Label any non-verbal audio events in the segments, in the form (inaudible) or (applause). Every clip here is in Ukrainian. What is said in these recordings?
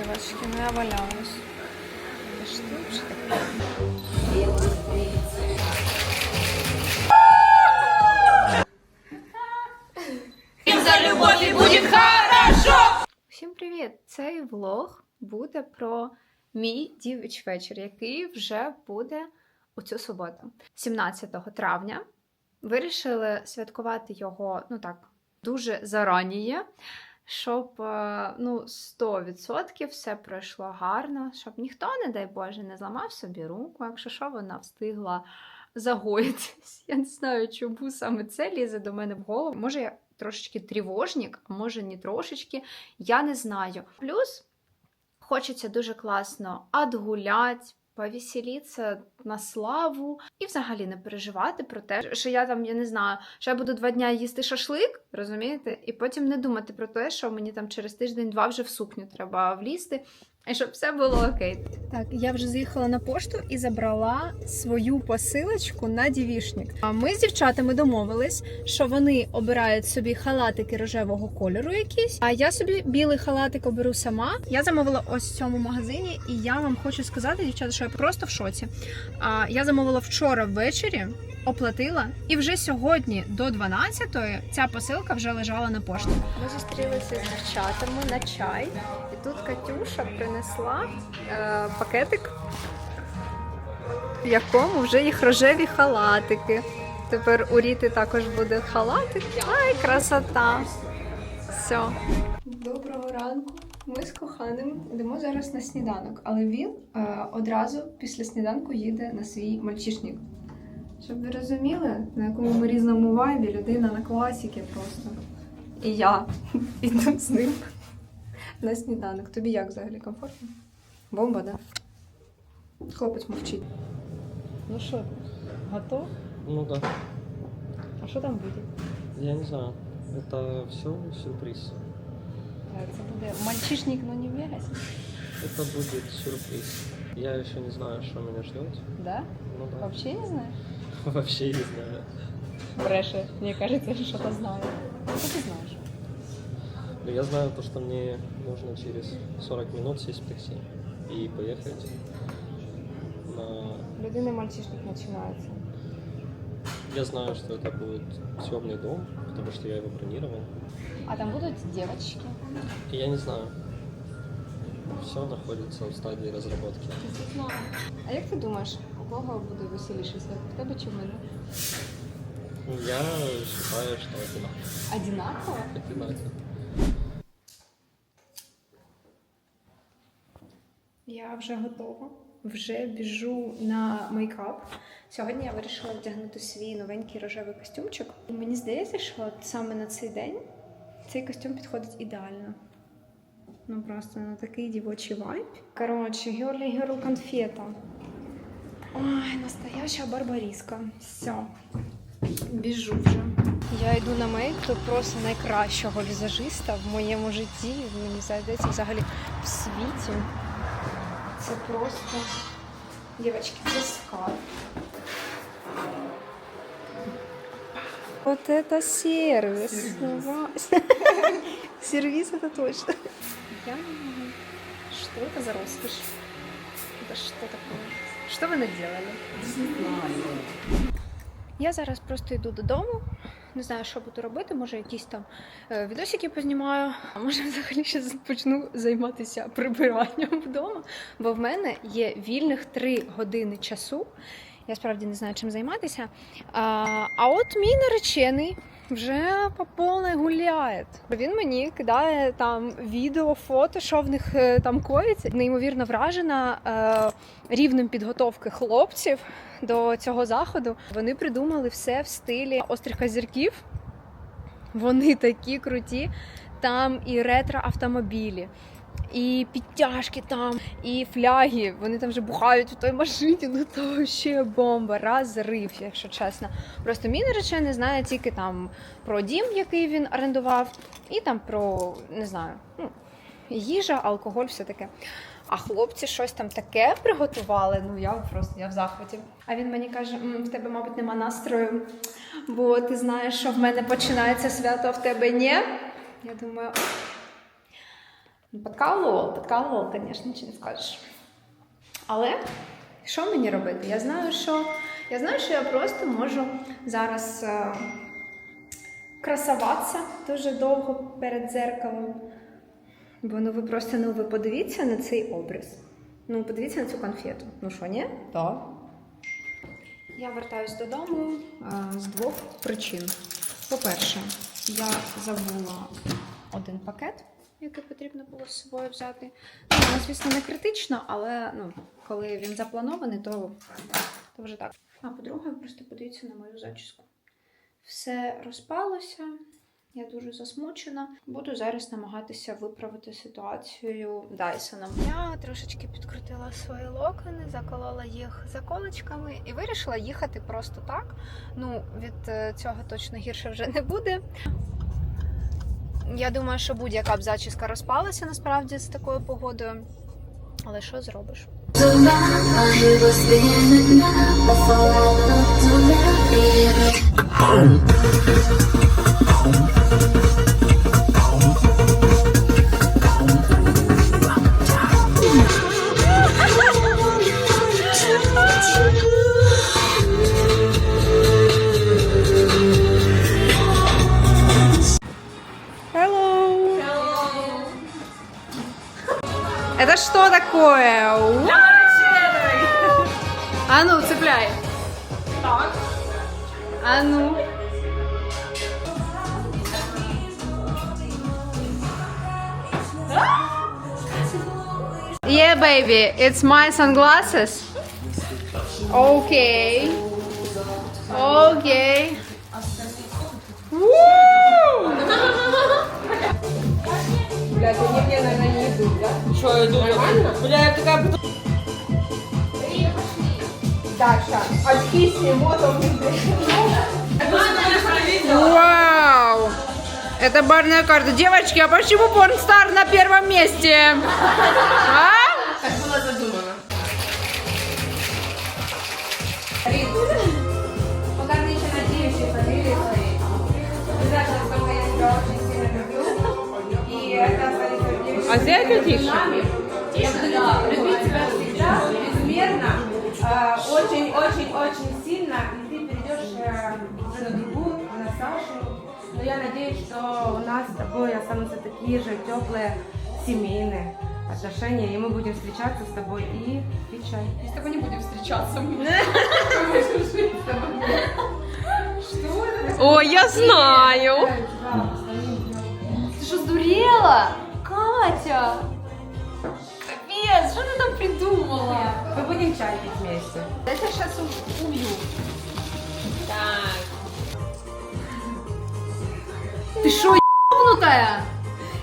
Девочки, ну я валялась. Это что вообще такое? Всім привіт! Цей влог буде про мій дівич вечір, який вже буде у цю суботу, 17 травня. Вирішили святкувати його, ну так, дуже зараніє, щоб е, ну, 100% все пройшло гарно, щоб ніхто, не дай Боже, не зламав собі руку, якщо що, вона встигла загоїтись. Я не знаю, чому саме це лізе до мене в голову. Може, я трошечки тривожник, а може, не трошечки, я не знаю. Плюс хочеться дуже класно отгулять, повеселитися на славу і взагалі не переживати про те, що я там, я не знаю, що я буду два дня їсти шашлик, розумієте, і потім не думати про те, що мені там через тиждень-два вже в сукню треба влізти, і щоб все було окей. Так, я вже заїхала на пошту і забрала свою посилочку на дівішник. А ми з дівчатами домовились, що вони обирають собі халатики рожевого кольору якісь, а я собі білий халатик оберу сама. Я замовила ось в цьому магазині, і я вам хочу сказати, дівчата, що я просто в шоці. А я замовила вчора ввечері. Оплатила, і вже сьогодні до 12-ї ця посилка вже лежала на пошті. Ми зустрілися з дівчатами на чай, тут Катюша принесла е, пакетик, в якому вже їх рожеві халатики. Тепер у Ріти також буде халатик. Ай, красота! Все. Доброго ранку. Ми з коханим йдемо зараз на сніданок, але він е, одразу після сніданку їде на свій мальчишник. Щоб ви розуміли, на якому ми різному вайбі людина на класіки просто. І я (laughs) іду з ним на сніданок. Тобі як взагалі комфортно? Бомба, да? Хлопець мовчить. Ну що, готов? Ну да, А що там буде? я не знаю. Это все сюрприз. Це буде мальчишник, но не в Вегасе. Это будет сюрприз. Я еще не знаю, что меня ждет. Да? Ну да. Вообще не знаєш? (laughs) Вообще не знаю. Бреше, мені кажеться, що то знаю. Що ти знаєш? Но я знаю то, что мне нужно через 40 минут сесть в такси и поехать на... Людини мальчишник починається. Я знаю, что это будет съемный дом, потому что я его бронировал. А там будуть дівчатки. И я не знаю. Все находится в стадии разработки. А як ти думаєш, у кого буде веселіше свято? В тебе чи в мене? Ну, Я считаю, что одинаково. Одинаково? Одинаково. Я вже готова. Вже біжу на мейкап. Сьогодні я вирішила вдягнути свій новенький рожевий костюмчик. І мені здається, що саме на цей день цей костюм підходить ідеально. Ну просто на такий дівочий вайб. Коротше, Герлі Герл конфета. Ой, настояща барбаріска. Все. Біжу вже. Я йду на мейк до просто найкращого візажиста в моєму житті. Мені здається, взагалі в світі. Це просто. Дівчатки, це скарб. Вот это сервис. Сервис, (laughs) сервис это точно. Я не могу. Что это за роскошь? Это что такое? Что вы наделали? Я зараз просто йду додому. Не знаю, що буду робити. Може, якісь там е, відосики познімаю. А може, взагалі ще почну займатися прибиранням (laughs) вдома. Бо в мене є вільних три години часу. Я справді не знаю, чим займатися. А, а от мій наречений вже по повне гуляє. Він мені кидає там відео, фото, що в них е, там коїться. Неймовірно вражена е, рівнем підготовки хлопців до цього заходу. Вони придумали все в стилі острих козірків. Вони такі круті. Там і ретро-автомобілі, і підтяжки там, і фляги. Вони там вже бухають у той машині. Ну то ще бомба, розрив, якщо чесно. Просто мій наречений знає тільки там про дім, який він орендував, і там про не знаю, ну, їжа, алкоголь, все таке. А хлопці щось там таке приготували. Ну я просто я в захваті. А він мені каже: в тебе, мабуть, нема настрою, бо ти знаєш, що в мене починається свято, а в тебе ні. Я думаю, Подкалував, подкалував, звісно, нічого не скажеш. Але що мені робити? Я знаю, що я знаю, що я просто можу зараз е, красуватися дуже довго перед дзеркалом. Бо ну ви просто ну ви подивіться на цей образ. Ну, подивіться на цю конфету. Ну що, ні? Так. Я вертаюсь додому е, з двох причин. По-перше, я забула один пакет, який потрібно було з собою взяти. Ну, звісно, не критично, але ну, коли він запланований, то, то вже так. А по-друге, просто подивіться на мою зачіску. Все розпалося, я дуже засмучена. Буду зараз намагатися виправити ситуацію Дайсоном. Я трошечки підкрутила свої локони, заколола їх заколочками і вирішила їхати просто так. Ну, від е, цього точно гірше вже не буде. Я думаю, що будь-яка б зачіска розпалася насправді з такою погодою. Але що зробиш? А ну, цепляй. Так. А ну. Yeah, baby, it's my sunglasses. Okay. Okay. Woo! Что, иду? Бля, я такая... Вау! Это барная карта. Девочки, а почему Порнстар на первом месте? А? Так было задумано. Пока ты еще надеешься, поверишь своей. Ты знаешь, насколько я тебя очень сильно люблю. И это останется девочкой. А сделай потише. Я буду любить тебя всегда, тобой останутся такие же теплые семейные отношения, и мы будем встречаться с тобой и пить чай. Мы с тобой не будем встречаться. (laughs) Ой, я знаю. Ты что, сдурела? Катя! Капец, что ты там придумала? Мы будем чай пить вместе. Я тебя сейчас убью. Так. Ты что, ебнутая?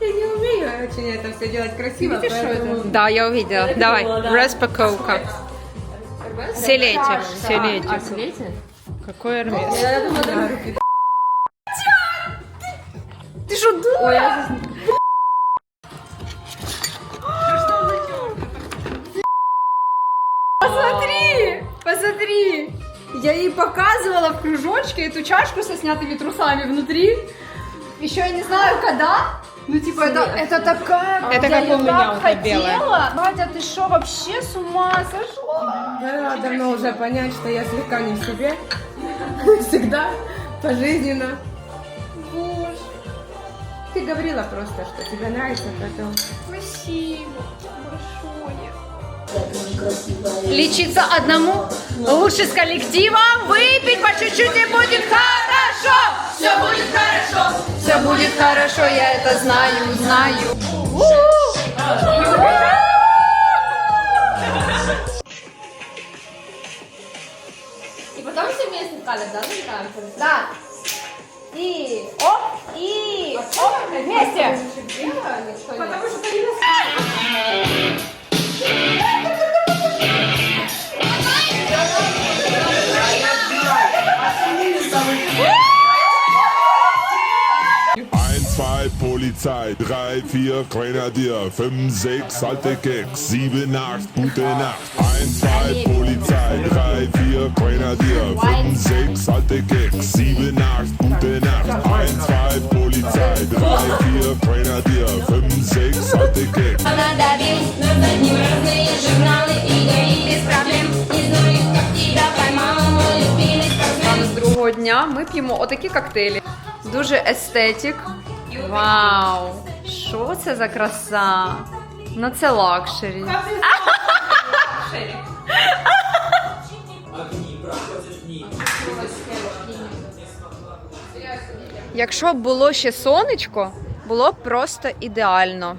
Я не умею очень это все делать красиво, Видишь, что поэтому... Да, я увидела. Давай, распаковка. Селетик, селетик. А, селете? Какой Эрмес? Я думала, ты... Ты что, дура? Я Посмотри, посмотри. Я ей показывала в кружочке эту чашку со снятыми трусами внутри. Еще я не знаю, когда. Ну, типа, это, это такая... Это я как её у меня так вот это белое. хотела. Батя, ты что, вообще с ума сошла? Пора давно уже понять, что я слегка не в себе. (laughs) Всегда, пожизненно. Боже, Ты говорила просто, что тебе нравится, поэтому... спасибо большое. Лечиться одному лучше с коллективом, выпить по чуть-чуть и будет хорошо. Все будет хорошо, все будет хорошо, я это знаю, знаю. И потом все вместе палят, да? Да. И оп, и оп, вместе. Потому что Polizei, drei, vier, Grenadier, fünf, sechs, alte Keks, sieben, acht, gute Nacht. Eins, zwei, Polizei, drei, vier, Grenadier, fünf, sechs, alte Keks, sieben, acht, gute Nacht. Eins, zwei, Polizei, drei, vier, Grenadier, fünf, 5-6 alte Keks. Надавил на заднем разные журналы и ГАИ без проблем Не знаю, как тебя поймал мой любимый спортсмен З другого дня ми п'ємо отакі коктейлі. Дуже естетик. Вау! Що це за краса? Ну це лакшері. Якщо б було ще сонечко, було б просто ідеально.